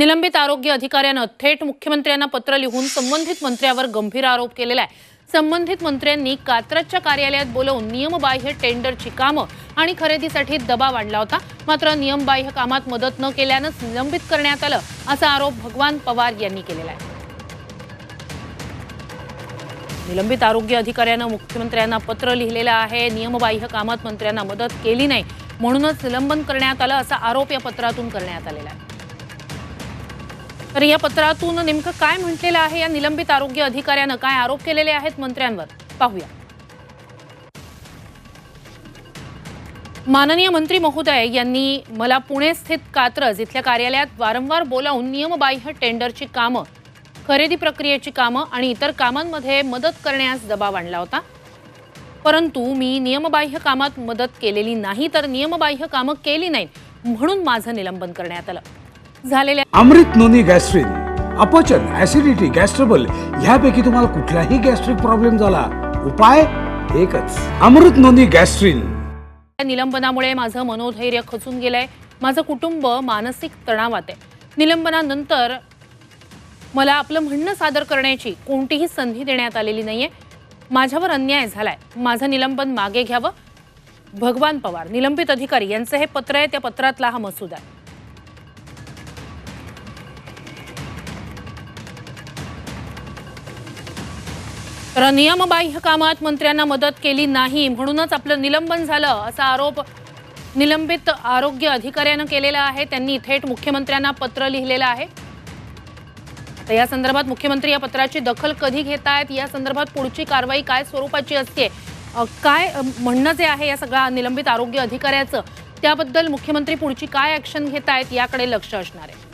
निलंबित आरोग्य अधिकाऱ्यानं थेट मुख्यमंत्र्यांना पत्र लिहून संबंधित मंत्र्यावर गंभीर आरोप केलेला आहे. संबंधित मंत्र्यांनी कात्रजच्या कार्यालयात बोलवून नियमबाह्य टेंडरची कामं आणि खरेदीसाठी दबाव आणला होता. मात्र नियमबाह्य कामात मदत न केल्यानंच निलंबित करण्यात आलं असा आरोप भगवान पवार यांनी केलेला आहे. निलंबित आरोग्य अधिकाऱ्यानं मुख्यमंत्र्यांना पत्र लिहिलेलं आहे. नियमबाह्य कामात मंत्र्यांना मदत केली नाही. म्हणूनच निलंबन करण्यात आलं असा आरोप या पत्रातून करण्यात आलेला आहे. तर या पत्रातून नेमकं काय म्हटलेलं आहे? या निलंबित आरोग्य अधिकाऱ्यानं काय आरोप केलेले आहेत? मंत्र्यांवर पाहूया. माननीय मंत्री महोदय यांनी मला पुणे स्थित कात्रज इथल्या कार्यालयात वारंवार बोलावून नियमबाह्य टेंडरची कामं खरेदी प्रक्रियेची कामं आणि इतर कामांमध्ये मदत करण्यास दबाव आणला होता. परंतु मी नियमबाह्य कामात मदत केलेली नाही तर नियमबाह्य कामं केली नाहीत म्हणून माझं निलंबन करण्यात आलं. झालेल्या अमृत नोनी गॅस्ट्रिन अपचन ऍसिडिटी गॅस्ट्रबल ह्यापैकी तुम्हाला कुठलाही गॅस्ट्रिक प्रॉब्लेम झाला उपाय एकच. अमृत नोनी गॅस्ट्रिन. निलंबनामुळे माझं मनोधैर्य खचून गेलंय. माझं कुटुंब मानसिक तणावात आहे. निलंबनानंतर मला आपलं म्हणणं सादर करण्याची कोणतीही संधी देण्यात आलेली नाहीये. माझ्यावर अन्याय झालाय. माझं निलंबन मागे घ्यावं. भगवान पवार निलंबित अधिकारी यांचं हे पत्र आहे. त्या पत्रातला हा मसूद आहे. तर नियमबाह्य कामात मंत्र्यांना मदत केली नाही म्हणूनच आपलं निलंबन झालं असा आरोप निलंबित आरोग्य अधिकाऱ्यानं केलेला आहे. त्यांनी थेट मुख्यमंत्र्यांना पत्र लिहिलेलं आहे. तर या संदर्भात मुख्यमंत्री या पत्राची दखल कधी घेत आहेत या संदर्भात पुढची कारवाई काय स्वरूपाची असते? काय म्हणणं जे आहे या सगळ्या निलंबित आरोग्य अधिकाऱ्याचं? त्याबद्दल मुख्यमंत्री पुढची काय ॲक्शन घेत आहेत याकडे लक्ष असणार आहे.